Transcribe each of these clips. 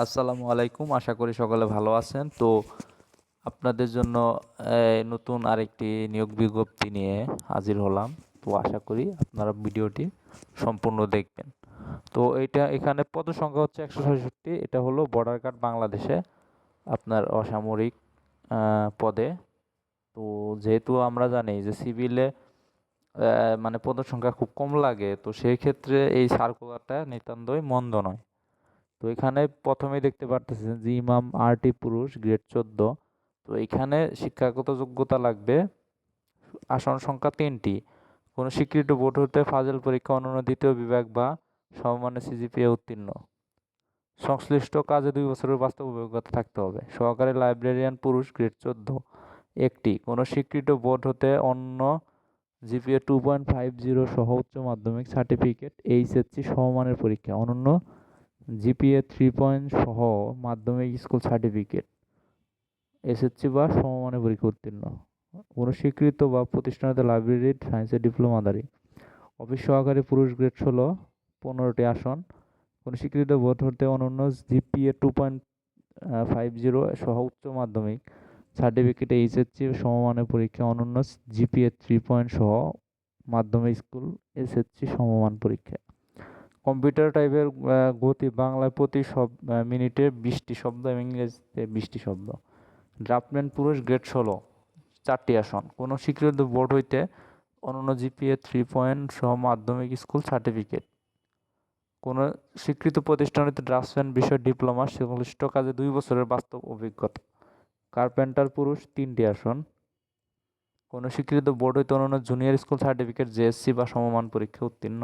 আসসালামু আলাইকুম। আশা করি সকলে ভালো আছেন। তো আপনাদের জন্য নতুন আরেকটি নিয়োগ বিজ্ঞপ্তি নিয়ে হাজির হলাম। তো আশা করি আপনারা ভিডিওটি সম্পূর্ণ দেখবেন। তো এটা এখানে পদ সংখ্যা হচ্ছে একশো ছয়ষট্টি। এটা হলো বর্ডার গার্ড বাংলাদেশে আপনার অসামরিক পদে। তো যেহেতু আমরা জানি যে সিভিলে মানে পদের সংখ্যা খুব কম লাগে, তো সেই ক্ষেত্রে এই সার্কুলারটা নিতান্তই মন্দ নয়। তো এখানে প্রথমেই দেখতে পারতেছেন যে ইমাম আরটি পুরুষ গ্রেড চোদ্দ। তো এখানে শিক্ষাগত যোগ্যতা লাগবে। আসন সংখ্যা তিনটি। কোনো স্বীকৃত বোর্ড হতে ফাজল পরীক্ষা অন্যান্য দ্বিতীয় বিভাগ বা সমমানের সিজিপিএ উত্তীর্ণ। সংশ্লিষ্ট কাজে দুই বছরের বাস্তব অভিজ্ঞতা থাকতে হবে। সহকারী লাইব্রেরিয়ান পুরুষ গ্রেড চোদ্দ। একটি, কোনো স্বীকৃত বোর্ড হতে অন্য GPA two point five zero সহ উচ্চ মাধ্যমিক সার্টিফিকেট, এইচএসসি সমমানের পরীক্ষা। অনন্য জিপিএ থ্রি পয়েন্ট সহ মাধ্যমিক স্কুল সার্টিফিকেট এসএসসি বা সমমানের পরীক্ষা উত্তীর্ণ। কোনো স্বীকৃত বা প্রতিষ্ঠানিত লাইব্রেরির সায়েন্সের ডিপ্লোমাদারি অফিস সহকারী পুরুষ গ্রেড ষোলো, পনেরোটি আসন। কোনো স্বীকৃত বোর্ড হতে অনন্য GPA two point five zero সহ উচ্চ মাধ্যমিক সার্টিফিকেট এইচএসসি সমমানের পরীক্ষা অনন্য জিপিএ থ্রি পয়েন্ট সহ মাধ্যমিক স্কুল এসএসসি সমমান পরীক্ষা। কম্পিউটার টাইপের গতি বাংলায় প্রতি সব মিনিটে বিশটি শব্দ এবং ইংরেজিতে বিশটি শব্দ। ড্রাফটম্যান পুরুষ গ্রেড ষোলো, চারটি আসন। কোনো স্বীকৃত বোর্ড হইতে অনন্য জিপিএ থ্রি পয়েন্ট সহ মাধ্যমিক স্কুল সার্টিফিকেট কোনো স্বীকৃত প্রতিষ্ঠান হইতে ড্রাফটসম্যান বিষয় ডিপ্লোমা সংশ্লিষ্ট কাজে দুই বছরের বাস্তব অভিজ্ঞতা। কার্পেন্টার পুরুষ, তিনটি আসন। কোনো স্বীকৃত বোর্ড হইতে অন্যান্য জুনিয়র স্কুল সার্টিফিকেট জেএসসি বা সমমান পরীক্ষা উত্তীর্ণ।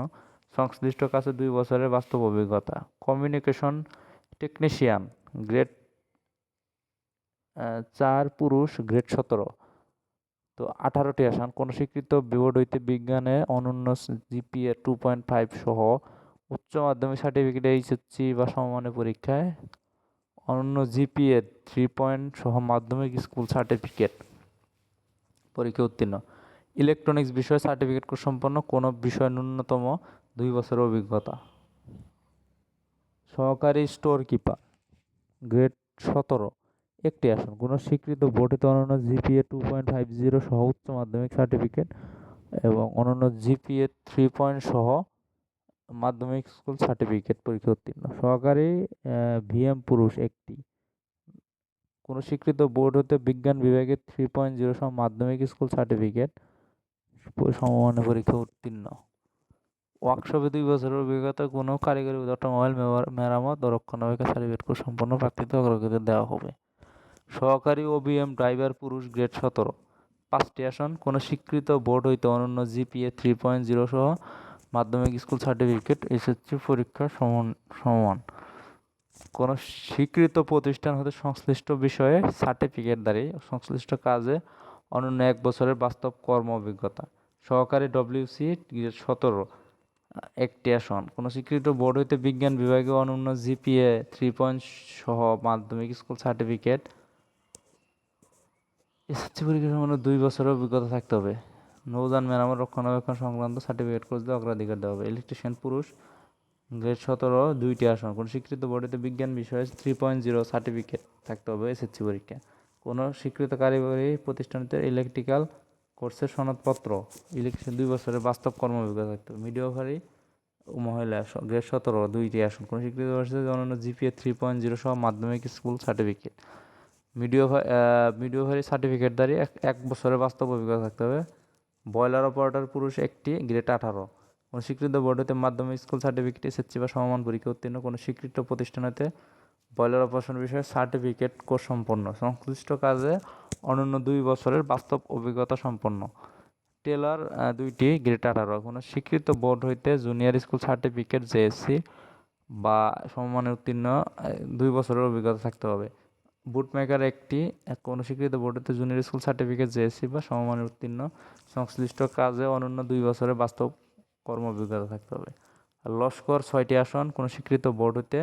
সংশ্লিষ্ট কাছে দুই বছরের বাস্তব অভিজ্ঞতা। কমিউনিকেশন টেকনিশিয়ান গ্রেড চার পুরুষ গ্রেড সতেরো। তো আঠারোটি আসান। কোনো স্বীকৃত বোর্ড হইতে বিজ্ঞানে অনন্য জিপিএ টু পয়েন্ট ফাইভ সহ উচ্চ মাধ্যমিক সার্টিফিকেট এইচএসসি বা সমমানের পরীক্ষায় অনন্য জিপিএ থ্রি পয়েন্ট সহ মাধ্যমিক স্কুল সার্টিফিকেট পরীক্ষা উত্তীর্ণ। ইলেকট্রনিক্স বিষয়ে সার্টিফিকেট সম্পন্ন কোনো বিষয় ন্যূনতম দুই বছরের অভিজ্ঞতা। সহকারী স্টোর কিপার গ্রেড সতেরো, একটি আসন। কোনো স্বীকৃত বোর্ডিত অনন্য GPA two point five zero সহ উচ্চ মাধ্যমিক সার্টিফিকেট এবং অনন্য জিপিএ থ্রি পয়েন্ট সহ মাধ্যমিক স্কুল সার্টিফিকেট পরীক্ষা উত্তীর্ণ। সহকারী ভিএম পুরুষ একটি। কোনো স্বীকৃত বোর্ড হতে বিজ্ঞান বিভাগে থ্রি পয়েন্ট জিরো সহ মাধ্যমিক স্কুল সার্টিফিকেট সমমানের পরীক্ষা উত্তীর্ণ। ওয়ার্কশপে দুই বছরের অভিজ্ঞতা, কোনো কারিগরি অটোমোবাইল মেরামত ও রক্ষণাবেক্ষণ সার্টিফিকেট সম্পন্ন প্রার্থীতে অগ্রগতি দেওয়া হবে। সহকারী ওবিএম ড্রাইভার পুরুষ গ্রেড সতেরো। পাঁচটি আসন, কোনো স্বীকৃত বোর্ড হইতে অনন্য জিপিএ থ্রি পয়েন্ট জিরো সহ মাধ্যমিক স্কুল সার্টিফিকেট এসএসসি পরীক্ষা সমান সমান। কোনো স্বীকৃত প্রতিষ্ঠান হতে সংশ্লিষ্ট বিষয়ে সার্টিফিকেট দাঁড়িয়ে সংশ্লিষ্ট কাজে অনন্য এক বছরের বাস্তব কর্ম অভিজ্ঞতা। সহকারী ডব্লিউসি সতেরো। একটি আসন কোনো স্বীকৃত বোর্ড হইতে বিজ্ঞান বিভাগে অনন্য জিপিএ থ্রি পয়েন্ট সহ মাধ্যমিক স্কুল সার্টিফিকেট। এসএসসি পরীক্ষার সম্বন্ধে দুই বছরের অভিজ্ঞতা থাকতে হবে। নৌযান, মেরামত, রক্ষণাবেক্ষণ সংক্রান্ত সার্টিফিকেট কোর্স অগ্রাধিকার দেওয়া হবে। ইলেকট্রিশিয়ান, পুরুষ, গ্রেড সতেরো, দুইটি আসন। কোনো স্বীকৃত বোর্ডেতে বিজ্ঞান বিষয়ে থ্রি পয়েন্ট জিরো সার্টিফিকেট থাকতে হবে এসএসসি পরীক্ষা কোনো স্বীকৃত কারিগরি প্রতিষ্ঠানতে ইলেকট্রিক্যাল কোর্সের সনদপত্র ইলেকশন দুই বছরের বাস্তব কর্ম অভিজ্ঞতা থাকতে হবে মিডিওভারি মহিলা গ্রেড সতেরো, দুইটি আসন কোনো স্বীকৃত অন্যান্য জিপিএ থ্রি পয়েন্ট জিরো সহ মাধ্যমিক স্কুল সার্টিফিকেট। মিডিও মিডিওভারি সার্টিফিকেট এক এক বছরের বাস্তব অভিজ্ঞতা থাকতে হবে। বয়লার অপারেটর পুরুষ একটি, গ্রেড আঠারো। কোনো স্বীকৃত বোর্ড হতে মাধ্যমিক স্কুল সার্টিফিকেট এসএসসি বা সমমান পরীক্ষা উত্তীর্ণ কোনো স্বীকৃত প্রতিষ্ঠান হতে বয়লার অপারেশন বিষয়ে সার্টিফিকেট কোর্স সম্পন্ন। সংশ্লিষ্ট কাজে অনন্য দুই বছরের বাস্তব অভিজ্ঞতা সম্পন্ন। টেলার দুইটি গ্রেড আঠারো কোনো স্বীকৃত বোর্ড হইতে জুনিয়র স্কুল সার্টিফিকেট, জেএসসি বা সমমানের উত্তীর্ণ দুই বছরের অভিজ্ঞতা থাকতে হবে। বুটমেকার একটি কোনো স্বীকৃত বোর্ড বোর্ডেতে জুনিয়র স্কুল সার্টিফিকেট, জেএসসি বা সমমানের উত্তীর্ণ। সংশ্লিষ্ট কাজে অনন্য দুই বছরের বাস্তব কর্ম অভিজ্ঞতা থাকতে হবে। লস্কর, ছয়টি আসন। কোনো স্বীকৃত বোর্ড হতে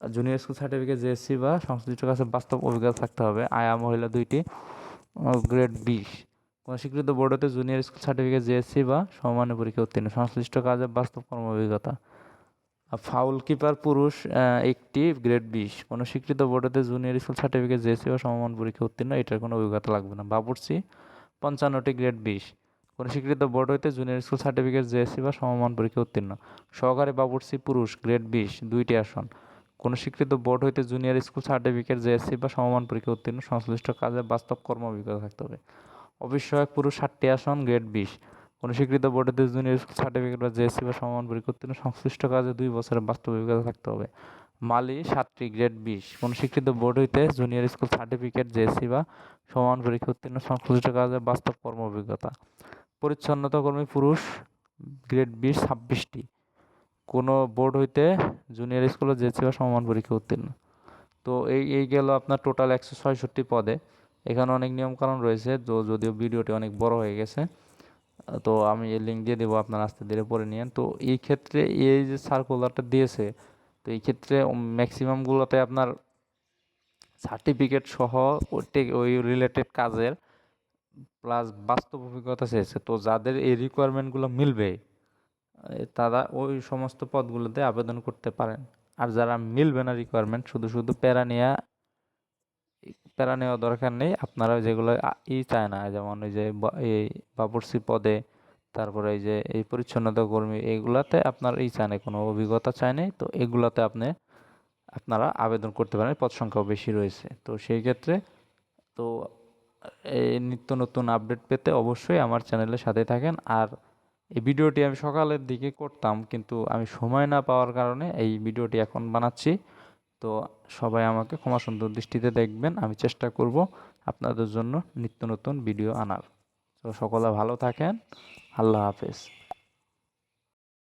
জুনিয়র স্কুল সার্টিফিকেট জেএসসি বা সংশ্লিষ্ট কাছে বাস্তব অভিজ্ঞতা থাকতে হবে। আয়া মহিলা দুইটি গ্রেড বিশ। কোনো স্বীকৃত বোর্ডতে জুনিয়র স্কুল সার্টিফিকেট জেএসসি বা সমমানের পরীক্ষা উত্তীর্ণ। সংশ্লিষ্ট কাজে বাস্তব কর্ম অভিজ্ঞতা ফাউল কিপার পুরুষ একটি গ্রেড বিশ। কোনো স্বীকৃত বোর্ডেতে জুনিয়র স্কুল সার্টিফিকেট জেসি বা সমমান পরীক্ষা উত্তীর্ণ, এটার কোনো অভিজ্ঞতা লাগবে না। বাবুর্চি, পঞ্চান্নটি গ্রেড বিশ। কোনো স্বীকৃত বোর্ড হইতে জুনিয়র স্কুল সার্টিফিকেট জেএসসি বা সমমান পরীক্ষা উত্তীর্ণ। সহকারী বাবুর্চি পুরুষ গ্রেড বিশ। দুইটি আসন। কোনো স্বীকৃত বোর্ড হইতে জুনিয়র স্কুল সার্টিফিকেট জেএসসি বা সমমান পরীক্ষা উত্তীর্ণ, সংশ্লিষ্ট কাজে বাস্তব কর্ম অভিজ্ঞতা থাকতে হবে। সহায়ক পুরুষ ষাটটি আসন গ্রেড বিশ। কোনো স্বীকৃত বোর্ড হইতে জুনিয়র স্কুল সার্টিফিকেট বা জেএসসি বা সমমান পরীক্ষা উত্তীর্ণ, সংশ্লিষ্ট কাজে দুই বছরের বাস্তব অভিজ্ঞতা থাকতে হবে। মালি সাতটি গ্রেড বিশ। কোনো স্বীকৃত বোর্ড হইতে জুনিয়র স্কুল সার্টিফিকেট জেএসসি বা সমান পরীক্ষা উত্তীর্ণ, সংশ্লিষ্ট কাজে বাস্তব কর্ম অভিজ্ঞতা। পরিচ্ছন্নতা কর্মী পুরুষ গ্রেড বিশ, ছাব্বিশটি। কোনো বোর্ড হইতে জুনিয়র স্কুলে জেএসসি বা সমান পরীক্ষা উত্তীর্ণ। তো এই এই গেল আপনার টোটাল একশো ছয়ষট্টি পদে। এখানে অনেক নিয়মকানুন রয়েছে, তো যদিও ভিডিওটি অনেক বড় হয়ে গেছে, তো আমি এই লিঙ্ক দিয়ে দেবো, আপনার আস্তে ধীরে পড়ে নিয়েন। তো এই ক্ষেত্রে এই যে সার্কুলারটা দিয়েছে, তো এই ক্ষেত্রে ম্যাক্সিমামগুলোতে আপনার সার্টিফিকেট সহ ওই রিলেটেড কাজের প্লাস বাস্তব অভিজ্ঞতা চেয়েছে। তো যাদের এই রিকোয়ারমেন্টগুলো মিলবে তারা ওই সমস্ত পদগুলোতে আবেদন করতে পারেন। আর যারা মিলবে না রিকোয়ারমেন্ট শুধু শুধু প্যারা নেওয়া প্যারা নেওয়া দরকার নেই। আপনারা যেগুলো ই চায় না, যেমন ওই যে এই বাবুর্চি পদে, তারপরে এই যে এই পরিচ্ছন্নতা কর্মী এইগুলাতে আপনার এই চায় না, কোনো অভিজ্ঞতা চায় নাই। তো এগুলাতে আপনি, আপনারা আবেদন করতে পারেন, পদ সংখ্যাও বেশি রয়েছে। তো সেই ক্ষেত্রে, তো এই নিত্য নতুন আপডেট পেতে অবশ্যই আমার চ্যানেলের সাথে থাকেন। আর এই ভিডিওটি আমি সকালের দিকে করতাম, কিন্তু আমি সময় না পাওয়ার কারণে এই ভিডিওটি এখন বানাচ্ছি। তো সবাই আমাকে ক্ষমা সুন্দর দৃষ্টিতে দেখবেন, আমি চেষ্টা করব আপনাদের জন্য নিত্য নতুন ভিডিও আনার। তো সকলে ভালো থাকেন, আল্লাহ হাফেজ।